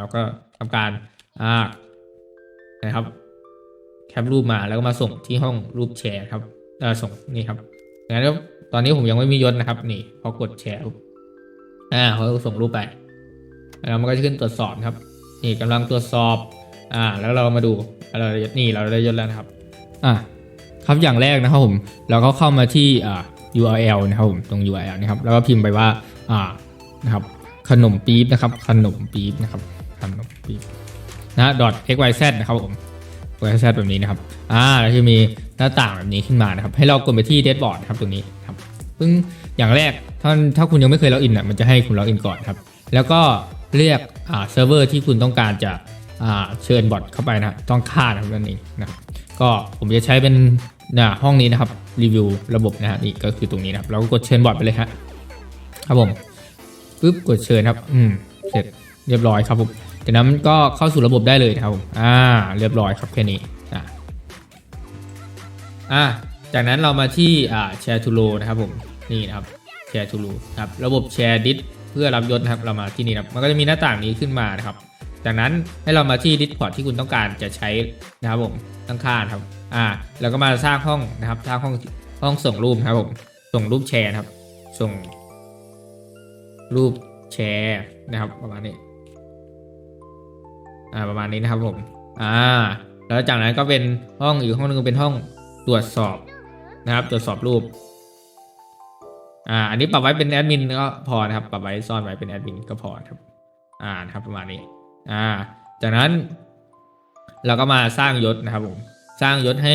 เราก็ทำการอ่านะครับแคปรูปมาแล้วก็มาส่งที่ห้องรูปแชร์ครับเออส่งนี่ครับงั้นก็ตอนนี้ผมยังไม่มียศนะครับ นี่พอกดแชร์อ่าเขาส่งรูปไปแล้วมันก็จะขึ้นตรวจสอบครับ นี่กำลังตรวจสอบ อ่า แล้วเรามาดูเราได้ยศนี่เราได้ยศแล้วนะครับ อ่าครับอย่างแรกนะครับผมเราก็เข้ามาที่อ่า URL นะครับผมตรง URL นะครับ แล้วก็พิมพ์ไปว่าอ่านะครับขนมปี๊บนะครับ ขนมปี๊บนะครับ ขนมปี๊บนะ .xyz นะครับผม xyz แบบนี้นะครับ อ่าแล้วจะมีหน้าต่างแบบนี้ขึ้นมานะครับ ให้เรากดไปที่ dashboard ครับตรงนี้ครับซึ่งอย่างแรกถ้าถ้าคุณยังไม่เคยล็อกอินอะมันจะให้คุณล็อกอินก่อนครับ แล้วก็เรียกอ่าเซิร์ฟเวอร์ที่คุณต้องการจะอ่าเชิญบอทเข้าไปนะต้องค่านะครับนั่นเองนะครับก็ผมจะใช้เป็นนะห้องนี้นะครับรีวิวระบบนะฮะนี่ก็คือตรงนี้นะครับ เราก็กดเชิญบอทไปเลยฮะครับผมปึ๊บกดเชิญครับ อืมเสร็จเรียบร้อยครับผม จากนั้นก็เข้าสู่ระบบได้เลยนะครับผมอ่าเรียบร้อยครับแค่นี้อ่าอ่าจากนั้นเรามาที่อ่าแชร์ทูโลนะครับผมนี่นะครับแชร์ทูโลครับระบบแชร์ดิสเพื่อรับยศนะครับเรามาที่นี่ครับมันก็จะมีหน้าต่างนี้ขึ้นมานะครับ จากนั้นให้เรามาที่ Discord ที่คุณต้องการจะใช้นะครับผมตั้งค่านะครับอ่าแล้วก็มาสร้างห้องนะครับสร้างห้องห้องส่งรูปนะครับผมส่งรูปแชร์นะครับ ส่งรูปแชร์นะครับประมาณนี้ อ่าประมาณนี้นะครับผม อ่า แล้วจากนั้นก็เป็นห้องอีกห้องหนึงเป็นห้องตรวจสอบนะครับ ตรวจสอบรูป อ่า อันนี้ปรับไว้เป็นแอดมินก็พอนะครับ ปรับไว้ซ่อนไว้เป็นแอดมินก็พอครับ อ่านะครับประมาณนี้ อ่า จากนั้น เราก็มาสร้างยศนะครับผม สร้างยศให้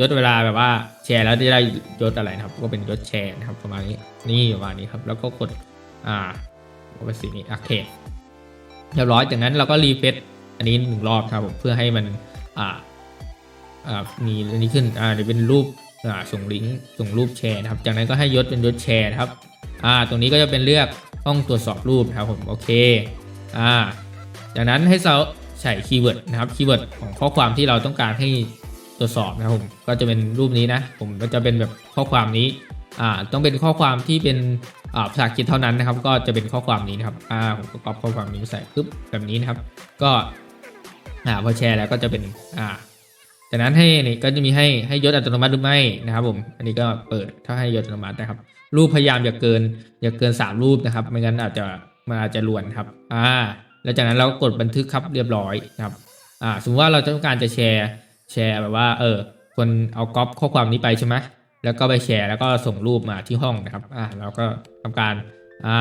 ยศเวลาแบบว่า แชร์แล้วจะได้ยศอะไรนะครับ ก็เป็นยศแชร์นะครับ ประมาณนี้ นี่ประมาณนี้ครับ แล้วก็กด อ่าก็เป็นสีนี้โอเคเรียบร้อยจากนั้นเราก็รีเฟซ อันนี้หนึ่งรอบครับผมเพื่อให้มันอ่าอ่ามีอันนี้ขึ้นอ่าเดี๋ยวเป็นรูปอ่าส่งลิงก์ส่งรูปแชร์นะครับ จากนั้นก็ให้ยศเป็นยศแชร์ครับอ่าตรงนี้ก็จะเป็นเลือกห้องตรวจสอบรูปนะครับผมโอเคอ่าจากนั้นให้เราใส่คีย์เวิร์ดนะครับคีย์เวิร์ดของข้อความที่เราต้องการให้ตรวจสอบนะครับผมก็จะเป็นรูปนี้นะ ผมก็จะเป็นแบบข้อความนี้อ่าต้องเป็นข้อความที่เป็นอ่าภาษาอังกฤษเท่านั้นนะครับ ก็จะเป็นข้อความนี้นะครับอ่าผมก็ก๊อปข้อความนี้ใส่ปึ๊บแบบนี้นะครับ ก็ อ่าพอแชร์แล้วก็จะเป็นอ่าจากนั้นให้นี่ก็จะมีให้ให้ยศอัตโนมัติหรือไม่นะครับผม อันนี้ก็เปิดถ้าให้ยศอัตโนมัตินะครับ รูปพยายามอย่าเกินอย่าเกินสามรูปนะครับ ไม่งั้นอาจจะมันอาจจะลวนครับอ่าแล้วจากนั้นเราก็กดบันทึกครับเรียบร้อยนะครับอ่าสมมติว่าเราต้องการจะแชร์แชร์แบบว่า เออ คนเอาก๊อปข้อความนี้ไปใช่ไหมแล้วก็ไปแชร์แล้วก็ส่งรูปมาที่ห้องนะครับอ่าเราก็ทำการอ่า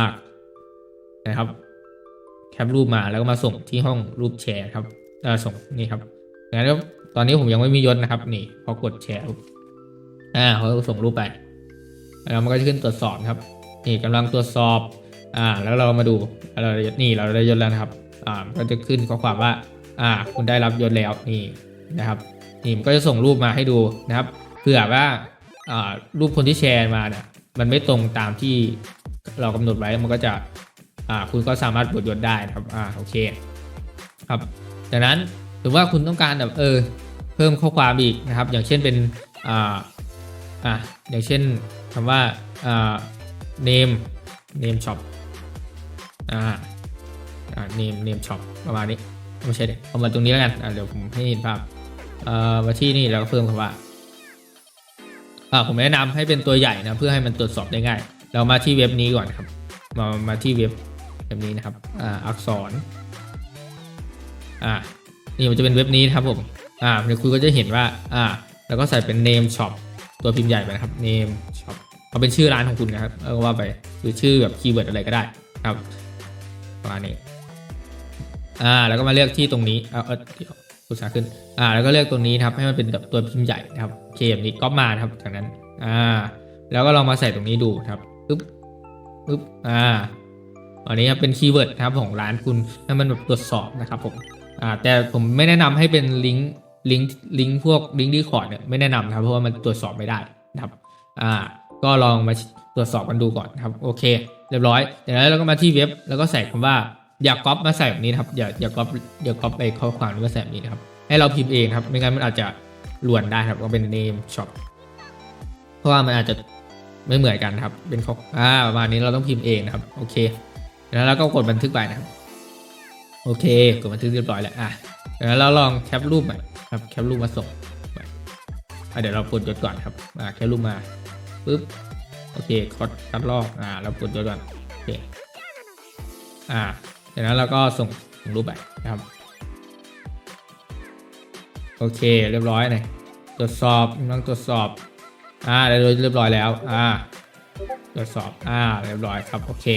นะครับแคปรูปมาแล้วก็มาส่งที่ห้องรูปแชร์ครับ เออส่งนี่ครับงั้นก็ตอนนี้ผมยังไม่มียศนะครับ นี่พอกดแชร์อ่าเขาส่งรูปไปแล้วมันก็จะขึ้นตรวจสอบครับ นี่กำลังตรวจสอบ อ่า แล้วเรามาดูเราได้ยศนี่เราได้ยศแล้วนะครับ อ่าก็จะขึ้นข้อความว่า อ่า คุณได้รับยศแล้วนี่นะครับ นี่มันก็จะส่งรูปมาให้ดูนะครับเผื่อว่าอ่ารูปคนที่แชร์มาเนี่ยมันไม่ตรงตามที่เรากำหนดไว้มันก็จะอ่าคุณก็สามารถบดยศได้นะครับอ่าโอเคครับ จากนั้นหรือว่าคุณต้องการแบบเออเพิ่มข้อความอีกนะครับ อย่างเช่นเป็นอ่าอะอย่างเช่นคำว่าอ่า name name shop อ่าอ่า name name shop ประมาณนี้ไม่ใช่เด็เอามาตรงนี้แล้วกันอ่าเดี๋ยวผมให้เห็นภาพเอ่อมาที่นี่แล้วก็เพิ่มคำว่าอ่าผมแนะนำให้เป็นตัวใหญ่นะเพื่อให้มันตรวจสอบได้ง่าย เรามาที่เว็บนี้ก่อนครับ มามาที่เว็บแบบนี้นะครับอ่าอักษร อ่านี่มันจะเป็นเว็บนี้ครับผมอ่าเดี๋ยวคุณก็จะเห็นว่าอ่า แล้วก็ใส่เป็น name shop ตัวพิมพ์ใหญ่ไปนะครับ name shop เอาเป็นชื่อร้านของคุณนะครับเอาว่าไปหรือชื่อแบบคีย์เวิร์ดอะไรก็ได้ครับประมาณนี้อ่าแล้วก็มาเลือกที่ตรงนี้เอาเอเดี๋ยวภาษาขึ้นอ่าแล้วก็เลือกตรงนี้ครับให้มันเป็นแบบตัวพิมพ์ใหญ่นะครับเคแบบนี้ก็มาครับจากนั้นอ่าแล้วก็ลองมาใส่ตรงนี้ดูครับปึ๊บปึ๊บอ่าอันนี้เป็นคีย์เวิร์ดครับของร้านคุณให้มันแบบตรวจสอบนะครับผม อ่าแต่ผมไม่แนะนำให้เป็นลิงก์ลิงก์ลิงก์พวกลิงก์ดีคอร์ดเนี่ยไม่แนะนำนะครับเพราะว่ามันตรวจสอบไม่ได้นะครับอ่าก็ลองมาตรวจสอบกันดูก่อนครับโอเค เรียบร้อยจากนั้นเราก็มาที่เว็บแล้วก็ใส่คำว่าอย่าก๊อปมาใส่แบบนี้ครับอย่าอย่าก๊อปอย่าก๊อปไปข้อความนี้มาใส่แบบนี้นะครับให้เราพิมพ์เองครับไม่งั้นมันอาจจะลวนได้ครับก็เป็น name shop เพราะว่ามันอาจจะไม่เหมือนกันครับเป็นข้ออ่าประมาณนี้เราต้องพิมพ์เองนะครับโอเคแล้วเราก็กดบันทึกไปนะครับ โอเคกดบันทึกเรียบร้อยแล้วอะเดี๋ยวเราลองแคปรูปใหม่ครับแคปรูปมาส่งอะเดี๋ยวเรากดยศก่อนครับอะแคปรูปมาปุ๊บโอเคคัดคัดลอกอ่าเรากดยศก่อนโอเคอ่าจากนั้นเราก็ส่งส่งรูปไปนะครับ โอเคเรียบร้อยเลยตรวจสอบกำลังตรวจสอบอ่าเรียบร้อยแล้วอ่าตรวจสอบอ่าเรียบร้อยครับโอเค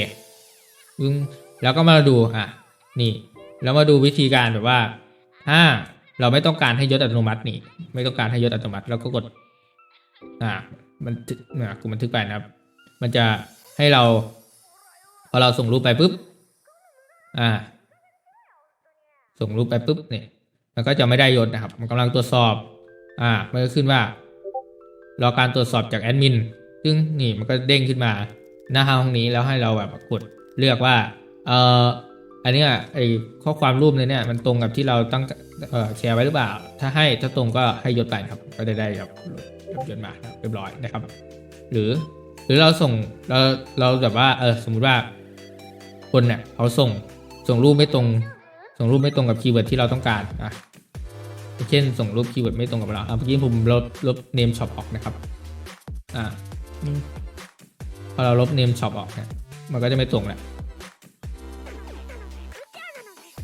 แล้วก็มาดูอะนี่ แล้วมาดูวิธีการแบบว่าถ้าเราไม่ต้องการให้ยศอัตโนมัตินี่ ไม่ต้องการให้ยศอัตโนมัติเราก็กด อ่า มันทึกอ่ากดบันทึกไปนะครับ มันจะให้เรา พอเราส่งรูปไปปุ๊บ อ่า ส่งรูปไปปุ๊บเนี่ยมันก็จะไม่ได้ยศนะครับ มันกำลังตรวจสอบ อ่า มันก็ขึ้นว่า รอการตรวจสอบจากแอดมิน ซึ่งนี่มันก็เด้งขึ้นมา หน้าห้องนี้แล้วให้เราแบบกดเลือกว่า เอ่อ อันนี้ยไอข้อความรูปในเนี่ยมันตรงกับที่เราตั้งเอ่อแชร์ไว้หรือเปล่า ถ้าให้ถ้าตรงก็ให้ยศไปครับ ก็จะได้แบบยศมาครับเรียบร้อยนะครับ หรือหรือเราส่งเราเราแบบว่าเออสมมุติว่าคนเนี่ยเขาส่งส่งรูปไม่ตรง ส่งรูปไม่ตรงกับคีย์เวิร์ดที่เราต้องการอะเช่น ส่งรูปคีย์เวิร์ดไม่ตรงกับเราอะเมื่อกี้ผมลบลบเนมช็อปออกนะครับอ่าพอเราลบเนมช็อปออกเนี่ยมันก็จะไม่ตรงแหละ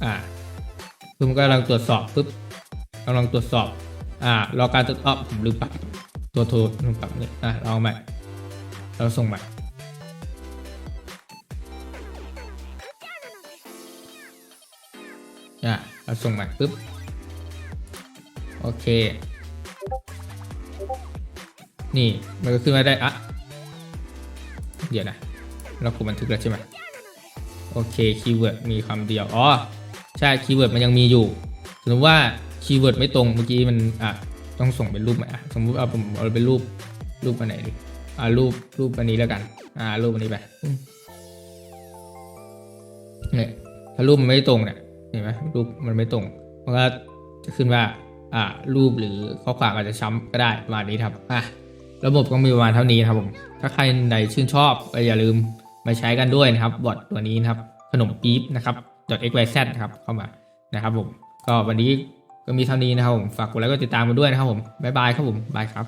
อ่าคือมันกำลังตรวจสอบปุ๊บกำลังตรวจสอบ อ่ารอการตรวจสอบผมลืมปรับตัวโทรลืมปรับนี่อะเราเอาใหม่ เราส่งใหม่อะเราส่งใหม่ปุ๊บโอเค นี่มันก็ขึ้นมาได้อะเดี๋ยวนะ เรากดบันทึกแล้วใช่ไหมโอเคคีย์เวิร์ดมีคำเดียว อ๋อ ใช่คีย์เวิร์ดมันยังมีอยู่สมมติว่าคีย์เวิร์ดไม่ตรงเมื่อกี้มันอะต้องส่งเป็นรูปใหมอะสมมติเอาผมเอาเป็นรูปรูปอันไหนดีอ่ารูปรูปอันนี้แล้วกัน อ่า รูปอันนี้ไปเนี่ยถ้ารูปมันไม่ตรงเนี่ยเห็นไหมรูปมันไม่ตรงมันก็จะขึ้นว่า อ่า รูปหรือข้อความอาจจะช้ำก็ได้ประมาณนี้ครับอะระบบก็มีประมาณเท่านี้ครับผมถ้าใครใดชื่นชอบก็อย่าลืมมาใช้กันด้วยนะครับ บอทตัวนี้นะครับ ขนมปี๊บนะครับ .xyz นะครับเข้ามานะครับผมก็วันนี้ก็มีเท่านี้นะครับผมฝากกดไลค์กดติดตามมาด้วยนะครับผมบ๊ายบายครับผมบายครับ